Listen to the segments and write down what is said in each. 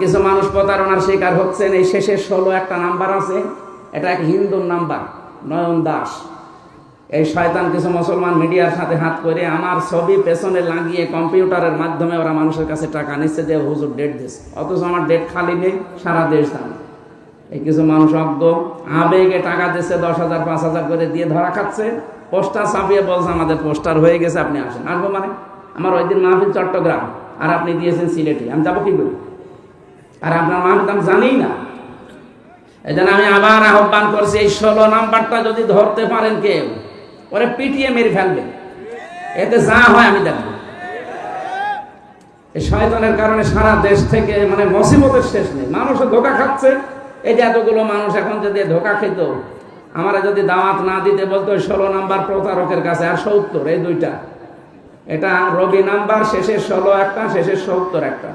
কিছু মানুষ প্রতারণার শিকার হচ্ছেন। এই শেষের ষোলো একটা নাম্বার আছে। এটা এক হিন্দুর নাম্বার, নয়ন দাস। এই শয়তান কিছু মুসলমান মিডিয়ার সাথে হাত করে আমার ছবি পেছনে লাগিয়ে কম্পিউটারের মাধ্যমে ওরা মানুষের কাছে টাকা নিচ্ছে যে, হুজুর ডেট দিচ্ছে অথচ আমার ডেট খালি নেই, সারা দেশ জানে। এই কিছু মানুষ অজ্ঞ, আবেগে টাকা দিচ্ছে, দশ হাজার, পাঁচ হাজার করে দিয়ে ধরা খাচ্ছে। পোস্টার ছাপিয়ে বলছে, আমাদের পোস্টার হয়ে গেছে, আপনি আসেন। আসব মানে আমার ওই দিন মাহফিল চট্টগ্রাম, আর আপনি দিয়েছেন সিলেটে। আমি যাব কি করি? আর আপনার আমি জানিই না। এই জন্য আমি আবার আহ্বান করছি, এই ষোলো নাম্বারটা যদি ধরতে পারেন কেউ, ওরে পিটিয়ে মেরে ফেলবে। এতে যা হয় আমি দেখব। এই শয়তানের কারণে সারা দেশ থেকে মানে মসিবতের শেষ নেই। মানুষও ধোকা খাচ্ছে। এই যে এতগুলো মানুষ এখন যদি ধোকা খেত, আমরা যদি দাওয়াত না দিতে বলতো ষোলো নাম্বার প্রতারকের কাছে, আর সত্তর, এই দুইটা। এটা রবি নাম্বার শেষের ষোলো একটা শেষের সত্তর একটা।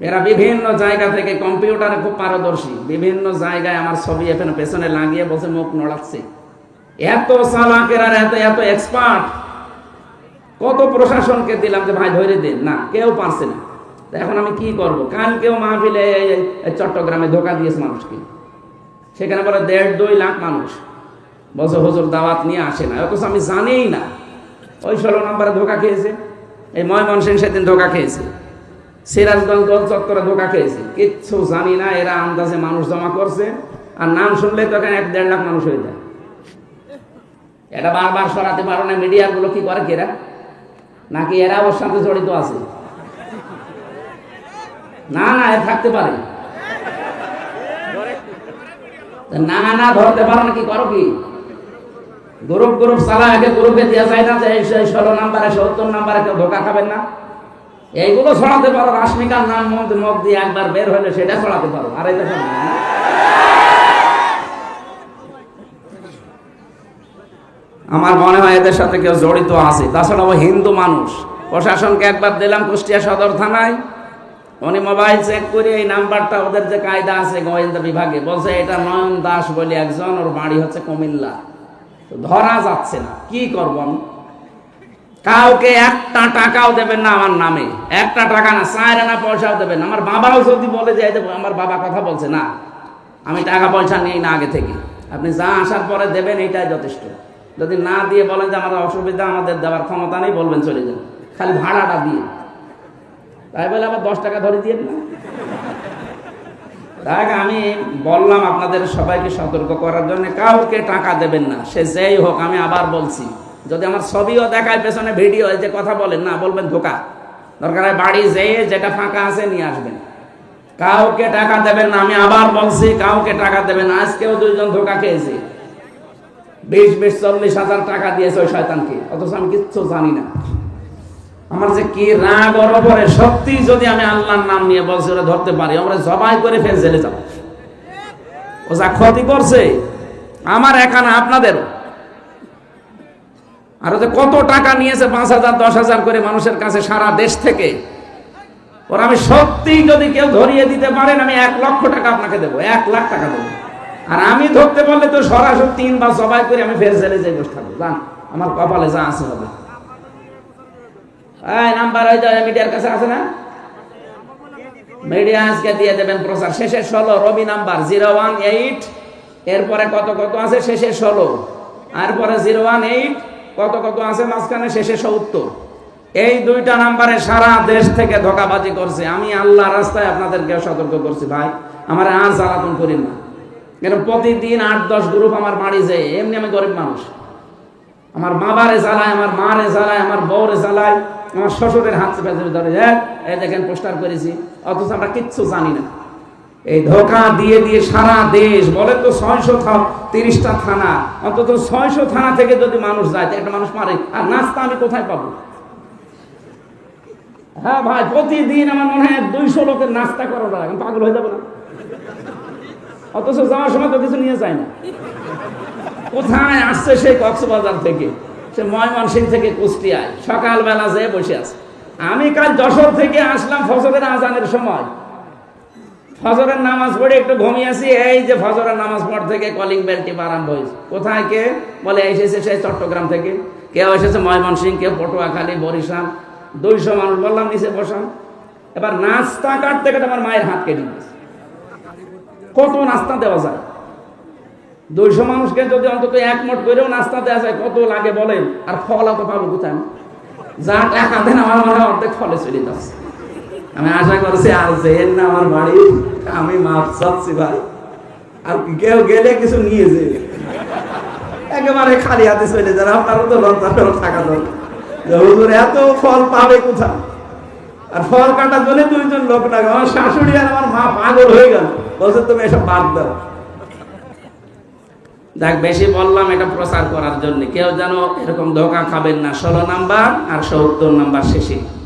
এরা বিভিন্ন জায়গা থেকে কম্পিউটারে খুব পারদর্শী। বিভিন্ন জায়গায় আমার ছবি এখানে পেছনে লাগিয়ে বসে মুখ নড়াচ্ছে। এত চালাকের আর এত এত এক্সপার্ট কত প্রশাসনকে দিলাম যে, ভাই ধরে দিন না, কেউ পারছে না। এখন আমি কি করব? কালকেও মাহফিলে চট্টগ্রামে ধোকা দিয়েছে মানুষকে। সেখানে বলে, দেড় দুই লাখ মানুষ। বলছে, হুজুর, দাওয়াত নিয়ে আসে না। অথচ আমি জানিই না। ওই ষোলো নম্বরে ধোকা খেয়েছে। এই ময়মনসিং সেদিন ধোকা খেয়েছে। সিরাজগঞ্জ চত্বরে ধোকা খেয়েছে। কিচ্ছু জানি না, এরা আন্দাজে মানুষ জমা করছে। আর নাম শুনলে তো এখানে এক দেড় লাখ মানুষ হয়ে যায়। এটা বারবার সরাতে পারো না, মিডিয়াগুলো কি করে কেরা নাকি এরা ওর সাথে জড়িত আছে? না না, এ থাকতে পারে। না না, ধরতে পারো না, কি করো কি? গ্রুপ গ্রুপ চালা একে গ্রুপে দেওয়া যায় না যে ষোলো নাম্বারে, সত্তর নাম্বারে কেউ ধোকা খাবেন না। এইগুলো ছড়াতে পারো, রাশ্মিকার নাম মধ্যে মুখ দিয়ে একবার বের হলে সেটা ছড়াতে পারো। আর এটা আমার মনে হয় এদের সাথে কেউ জড়িত আছে। তাছাড়া ও হিন্দু মানুষ। প্রশাসনকে একবার দিলাম কুষ্টিয়া সদর থানায়। উনি মোবাইল চেক করে এই নাম্বারটা, ওদের যে কায়দা আছে গোয়েন্দা বিভাগে, বলছে এটা নয়ন দাস বলে একজন, ওর বাড়ি হচ্ছে কুমিল্লা। ধরা যাচ্ছে না। কি করব আমি? কাউকে একটা টাকাও দেবেন না আমার নামে। একটা টাকা না, চার আনা পয়সাও দেবেন আমার বাবাও যদি বলে যে আমার বাবা কথা বলছে, না, আমি টাকা পয়সা নিই না আগে থেকে। আপনি যা আসার পরে দেবেন, এইটাই যথেষ্ট। যদি না দিয়ে বলেন যে আমাদের অসুবিধা, আমাদের দেওয়ার ক্ষমতা নেই, বলবেন চলে যান। খালি ভাড়াটা দিয়ে। তাই বলে আবার দশ টাকা ধরে দিয়ে না তাই আমি বললাম আপনাদের সবাইকে সতর্ক করার জন্য, কাউকে টাকা দেবেন না। সে যেই হোক, আমি আবার বলছি। যদি আমার ছবিও দেখায় পেছনে ভিডিও যে কথা বলেন, না, বলবেন ধোকা। দরকার হয় বাড়ি যেয়ে যেটা ফাঁকা আছে নিয়ে আসবেন। কাউকে টাকা দেবেন না, আমি আবার বলছি, কাউকে টাকা দেবেন আজকেও দুইজন ধোকা খেয়েছে। বিশ বিশ, চল্লিশ হাজার টাকা দিয়েছে ওই শয়তানকে, অথচ আমি কিচ্ছু জানি না। আমার যে কি রাগ ওপরে সত্যি যদি আমি আল্লাহর নাম নিয়ে বলছি, ওরা ধরতে পারি, আমরা জবাই করে ফেল জেলে যাব। ও যা ক্ষতি করছে, আমার একা না আপনাদেরও। আর ওদের কত টাকা নিয়েছে পাঁচ হাজার, দশ হাজার করে মানুষের কাছে সারা দেশ থেকে? ওরা আমি সত্যি যদি কেউ ধরিয়ে দিতে পারেন, আমি এক লক্ষ টাকা আপনাকে দেবো, এক লাখ টাকা দেবো। আর আমি ধরতে পারলে তো সরাসরি তিনবার জবাই করে আমি ফের জেলে যাই বসে থাকব। জান আমার কপালে যা আছে হবে। এই নাম্বার ওই যে মিডিয়ার কাছে আছে না? মিডিয়া আজকে দিয়ে দেবেন প্রচার। শেষের ষোলো, Robi number, zero one eight. এরপরে কত কত আছে? শেষের ষোলো। আর পরে জিরো ওয়ান এইট। কত কত আছে মাঝখানে? শেষে সত্তর। এই দুইটা নাম্বারে সারা দেশ থেকে ধোকাবাজি করছে। আমি আল্লাহ রাস্তায় আপনাদেরকে সতর্ক করছি, ভাই। আমার আর জ্বালাতন করি না। কেন প্রতিদিন আট, দশ গ্রুপ আমার বাড়ি যায়। এমনি আমি গরিব মানুষ। আমার বাবারে জ্বালায়, আমার মারে জ্বালায়, আমার বউরে জ্বালায়, আমার শ্বশুরের হাত চেপে ধরে। এই দেখেন, পোস্টার করেছি। অথচ আমরা কিচ্ছু জানি না। এই ধোকা দিয়ে দিয়ে সারা দেশ, বলে তো ছয়শো তিরিশটা থানা। অন্তত ছয়শো থানা থেকে যদি মানুষ যায় একটা মানুষ মারে। আর নাস্তা আমি কোথায় পাবো? হ্যাঁ ভাই, প্রতিদিন আমার মনে হয় দুইশো লোকের নাস্তা করার আমি পাগল হয়ে যাব না? অথচ যাওয়ার সময় তো কিছু নিয়ে যায় না। কোথায় আসছে সেই কক্সবাজার থেকে? সে ময়মনসিং থেকে কুষ্টিয়ায়। সকালবেলা যেয়ে বসে আছে। আমি কাল যশোর থেকে আসলাম ফজরের আজানের সময়। ফজরের নামাজ পড়ে একটু ঘুমিয়েছি এই যে ফজরের নামাজ পড় থেকে কলিং বেল টিপ আরম্ভ হয়েছে। কোথায় কে? বলে এসেছে সেই চট্টগ্রাম থেকে। কেউ এসেছে ময়মনসিং কেউ পটুয়াখালী, বরিশাল। দুইশো মানুষ বললাম, নিচে বসান এবার নাস্তা কাটতে কাটতে আমার মায়ের হাত কেটে দিয়েছে। কত নাস্তা দেওয়া যায়? দুইশো মানুষকে যদি অন্তত এক মোট করেও নাস্তা দেওয়া যায়, কত লাগে বলেন? আর ফল অত পাবো কোথায়? যা টাকা দেন, আমার মনে হয় অর্ধেক ফলে চলে যাচ্ছে। আমি আশা করছি আর যেন না আমার বাড়ি, আমি মাপ চাচ্ছি ভাই। আর কেউ গেলে কিছু নিয়ে যে একেবারে খালি হাতে চলে যান আপনারও তো লজ্জা ফেরত থাকা দরকার। হুজুর, এত ফল পাবে কোথায়? আর ফল কাটার জন্য দুইজন লোক লাগে। আমার শাশুড়ি আর আমার মা পাগল হয়ে গেল। বলছে, তুমি এসব বাদ দাও। দেখ বেশি বললাম এটা প্রচার করার জন্য। কেউ যেন এরকম ধোকা খাবেন না। ষোলো নাম্বার আর সত্তর নাম্বার শেষে।